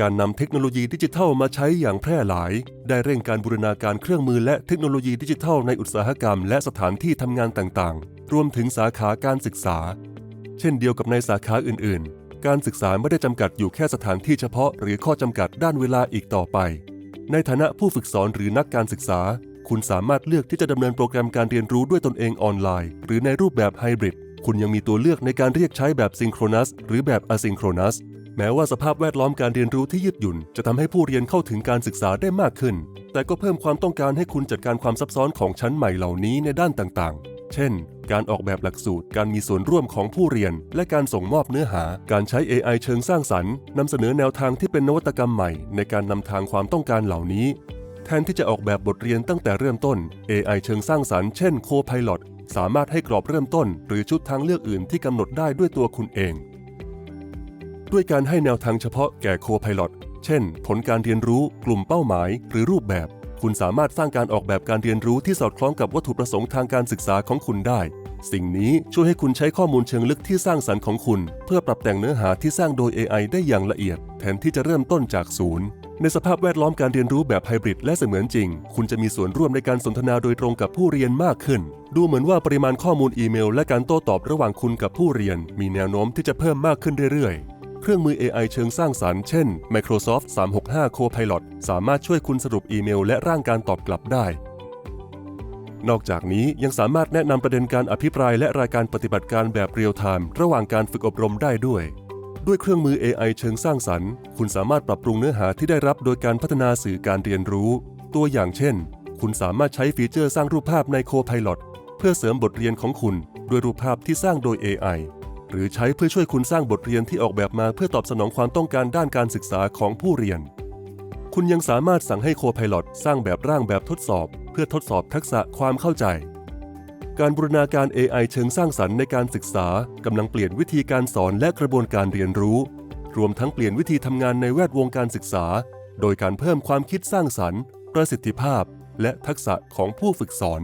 การนำเทคโนโลยีดิจิทัลมาใช้อย่างแพร่หลาย ได้เร่งการบูรณาการเครื่องมือและเทคโนโลยีดิจิทัลในอุตสาหกรรมและสถานที่ทำงานต่างๆ รวมถึงสาขาการศึกษา เช่นเดียวกับในสาขาอื่นๆ การศึกษาไม่ได้จำกัดอยู่แค่สถานที่เฉพาะหรือข้อจำกัดด้านเวลาอีกต่อไป ในฐานะผู้ฝึกสอนหรือนักการศึกษา คุณสามารถเลือกที่จะดำเนินโปรแกรมการเรียนรู้ด้วยตนเองออนไลน์ หรือในรูปแบบไฮบริดคุณยังมีตัวเลือกในการเรียกใช้แบบซิงโครนัสหรือแบบอะซิงโครนัส แม้ว่าสภาพแวดล้อมการเรียนรู้ที่ยืดหยุ่น จะทำให้ผู้เรียนเข้าถึงการศึกษาได้มากขึ้น แต่ก็เพิ่มความต้องการให้คุณจัดการความซับซ้อนของชั้นใหม่เหล่านี้ในด้านต่างๆ เช่น การออกแบบหลักสูตร การมีส่วนร่วมของผู้เรียน และการส่งมอบเนื้อหา การใช้ AI เชิงสร้างสรรค์นำเสนอแนวทางที่เป็นนวัตกรรมใหม่ ในการนำทางความต้องการเหล่านี้ แทนที่จะออกแบบบทเรียนตั้งแต่เริ่มต้น AI เชิงสร้างสรรค์เช่น Copilot สามารถให้กรอบเริ่มต้น หรือชุดทางเลือกอื่นที่กำหนดได้ด้วยตัวคุณเอง ด้วยการให้แนวทางเฉพาะแก่ Copilot เช่น ผลการเรียนรู้กลุ่มเป้าหมาย หรือรูปแบบ คุณสามารถสร้างการออกแบบการเรียนรู้ที่สอดคล้องกับวัตถุประสงค์ทางการศึกษาของคุณได้ สิ่งนี้ช่วยให้คุณใช้ข้อมูลเชิงลึกที่สร้างสรรค์ของคุณ เพื่อปรับแต่งเนื้อหาที่สร้างโดย AI ได้อย่างละเอียด แทนที่จะเริ่มต้นจากศูนย์ในสภาพแวดล้อมการเรียนรู้แบบไฮบริดและเสมือนจริง คุณจะมีส่วนร่วมในการสนทนาโดยตรงกับผู้เรียนมากขึ้น ดูเหมือนว่าปริมาณข้อมูลอีเมล และการโต้ตอบระหว่างคุณกับผู้เรียน มีแนวโน้มที่จะเพิ่มมากขึ้นเรื่อยๆ เครื่องมือ AI เชิงสร้างสรรค์ เช่น Microsoft 365 Copilot สามารถช่วยคุณสรุปอีเมล และร่างการตอบกลับได้ นอกจากนี้ยังสามารถแนะนำประเด็นการอภิปรายและรายการปฏิบัติการแบบเรียลไทม์ระหว่างการฝึกอบรมได้ด้วย ด้วยเครื่องมือ AI เชิงสร้างสรรค์ คุณสามารถปรับปรุงเนื้อหาที่ได้รับโดยการพัฒนาสื่อการเรียนรู้ ตัวอย่างเช่น คุณสามารถใช้ฟีเจอร์สร้างรูปภาพใน Copilot เพื่อเสริมบทเรียนของคุณด้วยรูปภาพที่สร้างโดย AI หรือใช้เพื่อช่วยคุณสร้างบทเรียนที่ออกแบบมาเพื่อตอบสนองความต้องการด้านการศึกษาของผู้เรียน คุณยังสามารถสั่งให้ Copilot สร้างแบบร่างแบบทดสอบ เพื่อทดสอบทักษะความเข้าใจ การบูรณาการ AI เชิงสร้างสรรค์ในการศึกษากำลังเปลี่ยนวิธีการสอนและกระบวนการเรียนรู้ รวมทั้งเปลี่ยนวิธีทำงานในแวดวงการศึกษา โดยการเพิ่มความคิดสร้างสรรค์ ประสิทธิภาพ และทักษะของผู้ฝึกสอน